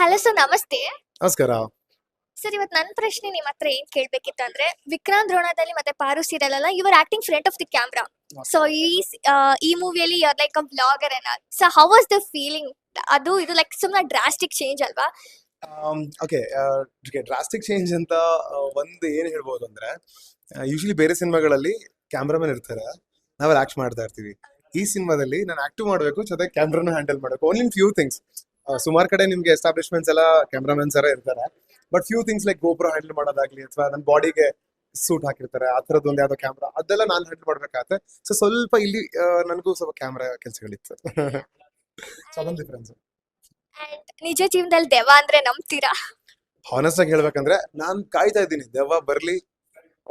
Hello sir ನಮಸ್ತೆ. ನಮಸ್ಕಾರ. Sir ಇವತ್ತು ನನ್ನ ಪ್ರಶ್ನೆ ನಿಮ್ಮ ಹತ್ರ ಏನ್ ಕೇಳ್ಬೇಕಿತ್ತು ಅಂದ್ರೆ ವಿಕ್ರಾಂತ್ ದ್ರೋಣದಲ್ಲಿ ಮತ್ತೆ ಪಾರು ಸೀರಿಯಲ್ ಅಲ್ಲ your acting front of the camera so ಈ ಸ್- ಆ, ಈ ಮೂವಿಯಲ್ಲಿ ಯುವರ್ ಲೈಕ್ ಅ ಬ್ಲಾಗರ್ ಅನ್ನ so how was the feeling ಅದು ಇದು ಲೈಕ್ ಸುಮ್ಮನೆ ಡ್ರಾಸ್ಟಿಕ್ ಚೇಂಜ್ ಅಲ್ವಾ? ಓಕೆ ಡ್ರಾಸ್ಟಿಕ್ ಚೇಂಜ್ ಅಂತ ಆ, ಒಂದು ಏನು ಹೇಳ್ಬೋದು ಅಂದ್ರೆ ಯೂಶಲಿ ಬೇರೆ ಸಿನಿಮಾಗಳಲ್ಲಿ ಕ್ಯಾಮ್ರಾಮನ್ ಇರ್ತಾರೆ. ನಾವೆಲ್ಲ ಆಕ್ಟ್ ಮಾಡ್ತಾ ಇರ್ತೀವಿ. ಈ ಸಿನಿಮಾದಲ್ಲಿ ನಾನು ಆಕ್ಟಿವ್ ಮಾಡಬೇಕು ಜೊತೆ ಕ್ಯಾಮ್ರಾನು ಹ್ಯಾಂಡಲ್ ಮಾಡಬೇಕು. ಓನ್ಲಿ ಫ್ಯೂ ಥಿಂಗ್ಸ್ ಸುಮಾರು ಕಡೆ ನಿಮ್ಗೆ ಎಸ್ಟಾಬ್ಲಿಷ್ಮೆಂಟ್ಸ್ ಎಲ್ಲ ಕ್ಯಾಮ್ರಾಮನ್ಸ್ ಎಲ್ಲ ಇರ್ತಾರೆ. ಬಟ್ ಫ್ಯೂ ಥಿಂಗ್ಸ್ ಲೈಕ್ ಗೋಪುರ ಹ್ಯಾಂಡಲ್ ಮಾಡೋದಾಗ್ಲಿ ಅಥವಾ ನನ್ನ ಬಾಡಿಗೆ ಸೂಟ್ ಹಾಕಿರ್ತಾರೆ ಆ ಥರದ್ದು ಒಂದು ಯಾವ್ದೋ ಕ್ಯಾಮ್ರಾ ಅದೆಲ್ಲ ನಾನು ಹ್ಯಾಂಡಲ್ ಮಾಡ್ಬೇಕಾಗತ್ತೆ. ಸೊ ಸ್ವಲ್ಪ ಇಲ್ಲಿ ನನಗೂ ಸ್ವಲ್ಪ ಕ್ಯಾಮ್ರಾ ಕೆಲಸಗಳಿತ್ತು. ಸೊ ಅದೊಂದು ಡಿಫ್ರೆನ್ಸ್ ನಿಜ ಜೀವನದಲ್ಲಿ ದೆವ್ವ ಅಂದ್ರೆ ನಂಬ್ತೀರಾ? ಹಾನೆಸ್ಟ್ ಆಗಿ ಹೇಳ್ಬೇಕಂದ್ರೆ ನಾನ್ ಕಾಯ್ತಾ ಇದ್ದೀನಿ. ದೆವ್ವ ಬರ್ಲಿ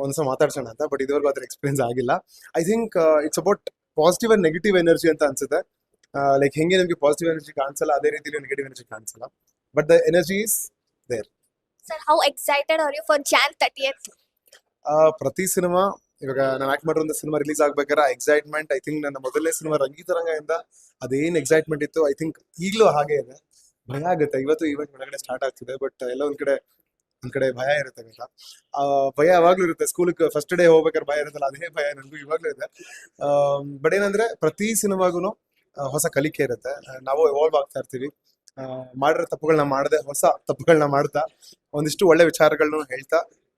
ಒಂದ್ಸ ಮಾತಾಡ್ಸೋಣ ಅಂತ ಬಟ್ ಇದುವರೆಗೂ ಅದ್ರ ಎಕ್ಸ್ಪೀರಿಯನ್ಸ್ ಆಗಿಲ್ಲ. I think it's about positive and negative energy ಅಂತ ಅನ್ಸುತ್ತೆ. ಲೈಕ್ ಹೆಂಗೆ ನಿಮಗೆ ಪಾಸಿಟಿವ್ ಎನರ್ಜಿ ಕಾಣಿಸಲ್ಲ ಅದೇ ರೀತಿಲಿ ನೆಗೆಟಿವ್ ಎನರ್ಜಿ ಕಾಣಿಸಲ್ಲ. But the energy is there sir how excited are you for John thirty ಪ್ರತಿ ಸಿನಿಮಾ ಇವಾಗ ನಾನು ಆಕ್ಟ್ ಮಾಡಿರೋ ಸಿನಿಮಾ ರಿಲೀಸ್ ಆಗ್ಬೇಕಾದ್ರೆ ಎಕ್ಸೈಟ್ಮೆಂಟ್ ಐ ಥಿಂಕ್ ನನ್ನ ಮೊದಲನೇ ಸಿನಿಮಾ ರಂಗಿತರಂಗದಿಂದ ಅದೇನ್ ಎಕ್ಸೈಟ್ಮೆಂಟ್ ಇತ್ತು ಐ ಥಿಂಕ್ ಈಗಲೂ ಹಾಗೆ ಇದೆ. ಭಯ ಆಗುತ್ತೆ ಇವತ್ತು ಈವೆಂಟ್ ಒಳಗಡೆ ಸ್ಟಾರ್ಟ್ ಆಗ್ತಿದೆ ಬಟ್ ಎಲ್ಲ ಒಂದ್ ಕಡೆ ಒಂದ್ ಕಡೆ ಭಯ ಇರುತ್ತೆ ಗೊತ್ತಾ. ಆ ಭಯ ಯಾವಾಗ್ಲೂ ಇರುತ್ತೆ ಸ್ಕೂಲ್ಗೆ ಫಸ್ಟ್ ಡೇ ಹೋಗ್ಬೇಕಾದ್ರೆ ಭಯ ಇರುತ್ತಲ್ಲ ಅದೇ ಭಯ ನನಗೂ ಇವಾಗ್ಲೂ ಇದೆ. ಬಟ್ ಏನಂದ್ರೆ ಪ್ರತಿ ಸಿನಿಮಾಗೂ ಹೊಸ ಕಲಿಕೆ ಇರುತ್ತೆ. ನಾವು ಎವಾಲ್ವ್ ಆಗ್ತಾ ಇರ್ತೀವಿ. ಮಾಡಿರೋ ತಪ್ಪುಗಳನ್ನ ಮಾಡದೆ ಹೊಸ ತಪ್ಪುಗಳನ್ನ ಮಾಡ್ತಾ ಒಂದಿಷ್ಟು ಒಳ್ಳೆ ವಿಚಾರಗಳನ್ನ ಹೇಳ್ತಾ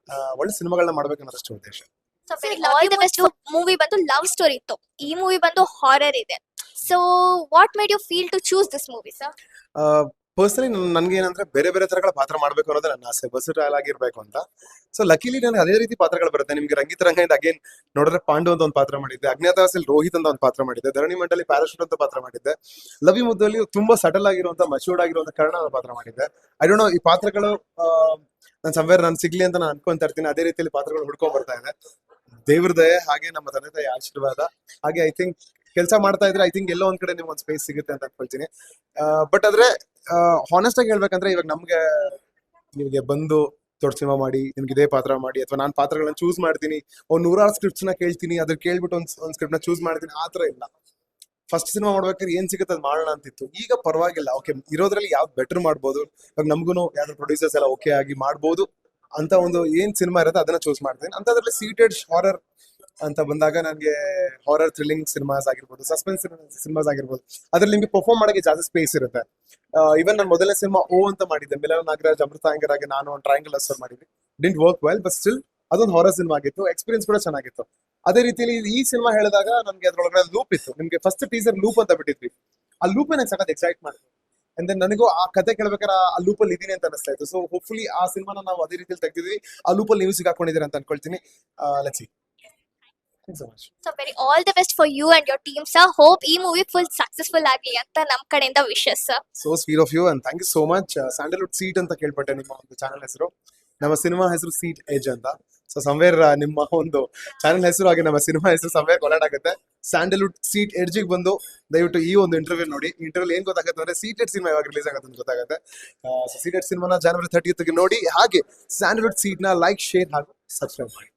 ಆ, ಒಳ್ಳೆ ಸಿನಿಮಾಗಳನ್ನ ಮಾಡ್ಬೇಕು ಅನ್ನೋದಷ್ಟು ಉದ್ದೇಶ. ಮೂವಿ ಬಂದು ಲವ್ ಸ್ಟೋರಿ ಇತ್ತು. ಈ ಮೂವಿ ಬಂದು ಹಾರರ್ ಇದೆ. So what made you feel to choose this movie sir personally ನನ್ಗೆ ಏನಂದ್ರೆ ಬೇರೆ ಬೇರೆ ತರಗಳ ಪಾತ್ರ ಮಾಡಬೇಕು ಅನ್ನೋದೇ ನನ್ನ ಆಸೆ. ಬಸ್ಟೈಲ್ ಆಗಿರ್ಬೇಕು ಅಂತ. ಸೊ ಲಕ್ಕಿಲಿ ನನಗೆ ಅದೇ ರೀತಿ ಪಾತ್ರಗಳು ಬರುತ್ತೆ. ನಿಮ್ಗೆ ರಂಗಿತ ರಂಗದಿಂದ ಅಗೇನ್ ನೋಡಿದ್ರೆ ಪಾಂಡು ಅಂತ ಒಂದು ಪಾತ್ರ ಮಾಡಿದ್ದೆ. ಅಜ್ಞಾತವಾಸಲ್ಲಿ ರೋಹಿತ್ ಅಂತ ಒಂದು ಪಾತ್ರ ಮಾಡಿದ್ದೆ. ಧರಣಿ ಮಂಡಲಿ ಪ್ಯಾರಾಶೂಟ್ ಅಂತ ಪಾತ್ರ ಮಾಡಿದ್ದೆ. ಲವಿ ಮುದ್ದಲ್ಲಿ ತುಂಬಾ ಸಟಲ್ ಆಗಿರುವಂತ ಮಚೂರ್ಡ್ ಆಗಿರುವಂತ ಕರ್ಣ ಪಾತ್ರ ಮಾಡಿದ್ದೆ. ಐ ಡೋಂಟ್ ನೋ ಈ ಪಾತ್ರಗಳು ನಾನು ಸಂವೇರ್ ನಾನು ಸಿಗ್ಲಿ ಅಂತ ನಾನು ಅನ್ಕೊಂತ ಇರ್ತೀನಿ. ಅದೇ ರೀತಿಯಲ್ಲಿ ಪಾತ್ರಗಳು ಹುಡ್ಕೊಂಡ್ ಬರ್ತಾ ಇದೆ. ದೇವ್ರದಯ ಹಾಗೆ ನಮ್ಮ ತಂದೆ ತಾಯಿ ಆಶೀರ್ವಾದ. ಹಾಗೆ ಐ ಥಿಂಕ್ ಕೆಲಸ ಮಾಡ್ತಾ ಇದ್ರೆ ಐ ಥಿಂಕ್ ಎಲ್ಲೋ ಒಂದ್ ಕಡೆ ನಿಮ್ಗೆ ಒಂದು ಸ್ಪೇಸ್ ಸಿಗುತ್ತೆ ಅಂತ ಅನ್ಕೊಳ್ತೀನಿ. ಬಟ್ ಆದ್ರೆ ಹಾನೆಸ್ಟ್ ಆಗಿ ಹೇಳ್ಬೇಕಂದ್ರೆ ಇವಾಗ ನಮ್ಗೆ ನಿಮಗೆ ಬಂದು ದೊಡ್ಡ ಸಿನಿಮಾ ಮಾಡಿ, ನಿಮ್ಗೆ ಇದೇ ಪಾತ್ರ ಮಾಡಿ, ಅಥವಾ ನಾನು ಪಾತ್ರಗಳನ್ನ ಚೂಸ್ ಮಾಡ್ತೀನಿ, ಒಂದ್ ನೂರಾರು ಸ್ಕ್ರಿಪ್ಟ್ಸ್ನ ಕೇಳ್ತೀನಿ, ಅದ್ರ ಕೇಳ್ಬಿಟ್ಟು ಒಂದ್ ಒಂದ್ ಸ್ಕ್ರಿಪ್ಟ್ನ ಚೂಸ್ ಮಾಡ್ತೀನಿ, ಆ ತರ ಇಲ್ಲ. ಫಸ್ಟ್ ಸಿನಿಮಾ ಮಾಡ್ಬೇಕಾದ್ರೆ ಏನ್ ಸಿಗುತ್ತೆ ಅದು ಮಾಡೋಣ ಅಂತಿತ್ತು. ಈಗ ಪರವಾಗಿಲ್ಲ. ಓಕೆ ಇರೋದ್ರಲ್ಲಿ ಯಾವ್ದು ಬೆಟರ್ ಮಾಡ್ಬೋದು? ಇವಾಗ ನಮ್ಗೂ ಯಾವ್ದು ಪ್ರೊಡ್ಯೂಸರ್ಸ್ ಎಲ್ಲ ಓಕೆ ಆಗಿ ಮಾಡ್ಬೋದು ಅಂತ ಒಂದು ಏನ್ ಸಿನಿಮಾ ಇರುತ್ತೆ ಅದನ್ನ ಚೂಸ್ ಮಾಡ್ತೀನಿ. ಅಂತ ಅದ್ರಲ್ಲಿ ಸೀಟೆಡ್ ಹಾರರ್ ಅಂತ ಬಂದಾಗ ನನಗೆ ಹಾರರ್ ಥ್ರಿಲ್ಲಿಂಗ್ ಸಿನಿಮಾಸ್ ಆಗಿರ್ಬೋದು ಸಸ್ಪೆನ್ಸ್ ಸಿನಿಮಾಸ್ ಆಗಿರ್ಬೋದು, ಅದ್ರಲ್ಲಿ ನಿಮ್ಗೆ ಪರ್ಫಾರ್ಮ್ ಮಾಡೋಕೆ ಜಾಸ್ತಿ ಸ್ಪೇಸ್ ಇರುತ್ತೆ. ಇವನ್ ನನ್ನ ಮೊದಲನೇ ಸಿನಿಮಾ ಓ ಅಂತ ಮಾಡಿದ್ದೆ. ಮಿಲನ ನಾಗರಾಜ್, ಅಮೃತ ಆಗಿ ನಾನು ಟ್ರಯಾಂಗಲ್ ಅಸರ್ ಮಾಡಿದ್ವಿ. Didn't work well but still ಅದೊಂದು ಹಾರರ್ ಸಿನಿಮಾ ಆಗಿತ್ತು. ಎಕ್ಸ್ಪೀರಿಯನ್ಸ್ ಕೂಡ ಚೆನ್ನಾಗಿತ್ತು. ಅದೇ ರೀತಿಯಲ್ಲಿ ಈ ಸಿನಿಮಾ ಹೇಳಿದಾಗ ನಮಗೆ ಅದರೊಳಗಡೆ ಲೂಪ್ ಇತ್ತು. ನಿಮಗೆ ಫಸ್ಟ್ ಟೀಸರ್ ಲೂಪ್ ಅಂತ ಬಿಟ್ಟಿದ್ವಿ. ಆ ಲೂಪ್ ನನಗೆ ಸಖತ್ ಎಕ್ಸೈಟ್ ಮಾಡಿದ್ರು ಅಂಡ್ ದೆನ್ ನನಗೂ ಆ ಕತೆ ಕೇಳ್ಬೇಕಾದ್ರೆ ಆ ಲೂಪಲ್ಲಿ ಇದೀನಿ ಅಂತ ಅನಿಸ್ತಾ ಇತ್ತು. ಸೊ ಹೋಪ್ಫುಲಿ ಆ ಸಿನಿಮಾನ ನಾವು ಅದೇ ರೀತಿಯಲ್ಲಿ ತೆಗ್ದಿದ್ವಿ ಆ ಲೂಪಲ್ಲಿ ನೀವು ಸಿಗಾಕೊಂಡಿದ್ದೀರಾ ಅಂತ ಅನ್ಕೊಳ್ತೀನಿ. Let's see so much so very all the best for you and your team sir hope ಈ ಮೂವಿ ಫುಲ್ ಸಕ್ಸಸ್ಫುಲ್ ಆಗಲಿ ಅಂತ ನಮ್ಮ ಕಡೆಯಿಂದ wishes sir so sweet of you and thank you so much Sandalwood seat ಅಂತ ಕೇಳ್ಪಟ್ಟೆ ನಿಮ್ಮ ಒಂದು channel ಹೆಸರು. ನಮ್ಮ ಸಿನಿಮಾ ಹೆಸರು ಸೀಟ್ ಏಜ್ ಅಂತ. ಸೊ ಸಂವೇರ್ ನಿಮ್ಮ ಒಂದು ಚಾನೆಲ್ ಹೆಸರು ಹಾಗೆ ನಮ್ಮ ಸಿನಿಮಾ ಹೆಸರು ಸಂವೇರ್ ಕೊಲಾಡ್ ಆಗುತ್ತೆ. ಸ್ಯಾಂಡಲ್ವುಡ್ ಸೀಟ್ ಎಡ್ಜಿಗೆ ಬಂದು ದಯವಿಟ್ಟು ಈ ಒಂದು ಇಂಟರ್ವ್ಯೂ ನೋಡಿ. ಇಂಟರ್ವ್ಯೂ ಏನ್ ಗೊತ್ತಾಗುತ್ತೆ ಅಂದ್ರೆ ಸೀಟೆಡ್ ಸಿನಿಮಾ ಯಾವಾಗ ರಿಲೀಸ್ ಆಗುತ್ತೆ ಅಂತ ಗೊತ್ತಾಗುತ್ತೆ. ಸೊ ಸೀಟೆಡ್ ಸಿನಿಮಾನ ಜನವರಿ ಥರ್ಟಿ ನೋಡಿ. ಹಾಗೆ ಸ್ಯಾಂಡಲ್ವುಡ್ ಸೀಟ್ನ ಲೈಕ್ ಶೇರ್ ಹಾಗೂ ಸಬ್ಸ್ಕ್ರೈಬ್ ಮಾಡಿ.